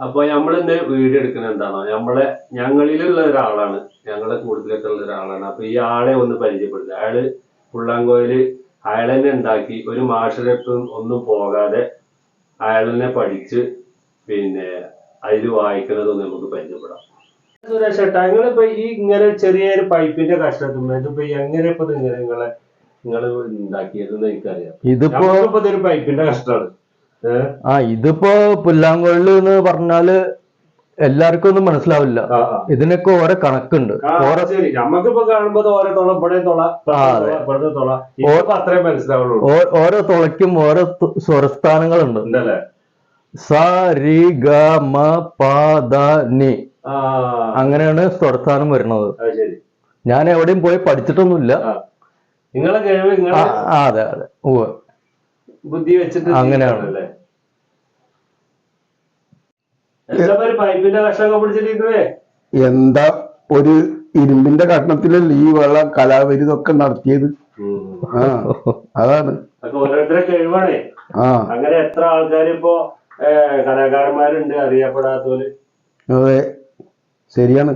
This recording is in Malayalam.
അപ്പൊ നമ്മളിന്ന് വീഡിയോ എടുക്കുന്നത് എന്താണോ? നമ്മളെ ഞങ്ങളിലുള്ള ഒരാളാണ്. ഞങ്ങളെ കൂടുതലൊക്കെ ഉള്ള ഒരാളാണ്. അപ്പൊ ഈ ആളെ ഒന്ന് പരിചയപ്പെടുത്തുക. അയാൾ പുള്ളാങ്കോയിൽ അയാൾ തന്നെ ഉണ്ടാക്കി ഒരു മാഷരത്തും ഒന്നും പോകാതെ അയാൾ തന്നെ പഠിച്ച് പിന്നെ അതിൽ വായിക്കുന്നതൊന്ന് നമുക്ക് പരിചയപ്പെടാം. സുരേഷ് ഏട്ടാ നിങ്ങളിപ്പോ ഈ ഇങ്ങനെ ചെറിയൊരു പൈപ്പിന്റെ കഷ്ടത്തുമ്പോ ഇതിപ്പോ എങ്ങനെ ഇപ്പൊ നിങ്ങളെ നിങ്ങൾ ഉണ്ടാക്കിയതെന്ന് എനിക്കറിയാം. ഇതിപ്പോ ഇതൊരു പൈപ്പിന്റെ കഷ്ടമാണ് ആ ഇതിപ്പോ പുല്ലാങ്കുഴൽ എന്ന് പറഞ്ഞാൽ എല്ലാവർക്കും ഒന്നും മനസ്സിലാവില്ല. ഇതിനൊക്കെ ഓരോ കണക്കുണ്ട്. ഓരോ ശരി. നമുക്കിപ്പോ കാണുമ്പോ ഓരോ തുള ഇവിടെ തുള ആ, അതെ. ഇവിടുത്തെ തുള. ഇപ്പൊ മനസ്സിലാവുള്ളൂ. ഓരോ തുളയ്ക്കും ഓരോ സ്വരസ്ഥാനങ്ങളുണ്ട്. സ രി ഗ മ പ ദ നി. അങ്ങനെയാണ് സ്വരസ്ഥാനം വരുന്നത്. ഞാൻ എവിടെയും പോയി പഠിച്ചിട്ടൊന്നുമില്ല. നിങ്ങളെ കഴിവ് അതെ അതെ. ബുദ്ധി വെച്ചിട്ട് അങ്ങനെയാണ്. ജീവിക്കാനല്ലേ? എന്താ ഒരു പൈപ്പിന്റെ കഷ്ണമൊക്കെ പിടിച്ചിരിക്കുന്നേ എന്താ ഒരു ഇരുമ്പിന്റെ കഷ്ണത്തിലല്ലേ ഈ വെള്ളം കലാപരിതൊക്കെ നടത്തിയത്. ആ അതാണ്. ഓരോരുത്തരെ കഴിവാണേ. ആ. അങ്ങനെ എത്ര ആൾക്കാർ ഇപ്പോ കലാകാരന്മാരുണ്ട് അറിയപ്പെടാത്തവര്? അതെ ശരിയാണ്.